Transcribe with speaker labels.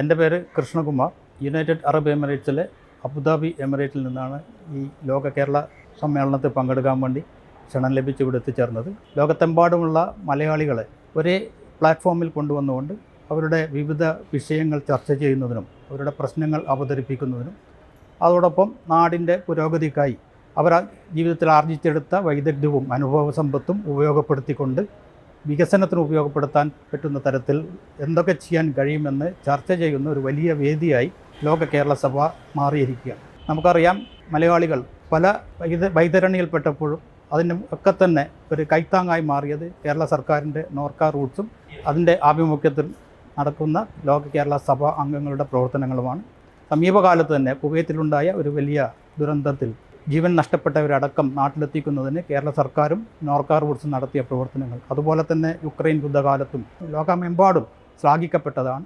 Speaker 1: എന്റെ പേര് Krishnakumar. United Arab എമിറേറ്റ്സിലെ അബുദാബി എമിറേറ്റിൽ നിന്നാണ് ഈ ലോക കേരള സമ്മേളനത്തിൽ പങ്കെടുക്കാൻ വേണ്ടി ക്ഷണം ലഭിച്ച് ഇവിടെ എത്തിച്ചേർന്നത്. ലോകത്തെമ്പാടുമുള്ള മലയാളികളെ ഒരേ പ്ലാറ്റ്ഫോമിൽ കൊണ്ടുവന്നുകൊണ്ട് അവരുടെ വിവിധ വിഷയങ്ങൾ ചർച്ച ചെയ്യുന്നതിനും അവരുടെ പ്രശ്നങ്ങൾ അവതരിപ്പിക്കുന്നതിനും അതോടൊപ്പം നാടിന്റെ പുരോഗതിക്കായി അവർ ജീവിതത്തിൽ ആർജിച്ചെടുത്ത വൈദഗ്ധ്യവും അനുഭവ സമ്പത്തും ഉപയോഗപ്പെടുത്തിക്കൊണ്ട് വികസനത്തിന് ഉപയോഗപ്പെടുത്താൻ പറ്റുന്ന തരത്തിൽ എന്തൊക്കെ ചെയ്യാൻ കഴിയുമെന്ന് ചർച്ച ചെയ്യുന്ന ഒരു വലിയ വേദിയായി ലോക കേരള സഭ മാറിയിരിക്കുകയാണ്. നമുക്കറിയാം മലയാളികൾ പല വൈത വൈതരണിയിൽപ്പെട്ടപ്പോഴും അതിന് ഒക്കെ തന്നെ ഒരു കൈത്താങ്ങായി മാറിയത് കേരള സർക്കാരിന്റെ നോർക്ക റൂട്ട്സും അതിന്റെ ആഭിമുഖ്യത്തിൽ നടക്കുന്ന ലോക കേരള സഭ അംഗങ്ങളുടെ പ്രവർത്തനങ്ങളുമാണ്. സമീപകാലത്ത് തന്നെ കുവൈത്തിലുണ്ടായ ഒരു വലിയ ദുരന്തത്തിൽ ജീവൻ നഷ്ടപ്പെട്ടവരടക്കം നാട്ടിലെത്തിക്കുന്നതിന് കേരള സർക്കാരും നോർക്കാർ റൂട്ട്സും നടത്തിയ പ്രവർത്തനങ്ങൾ. അതുപോലെ തന്നെ യുക്രൈൻ യുദ്ധകാലത്തും ലോകമെമ്പാടും ശ്ലാഘിക്കപ്പെട്ടതാണ്.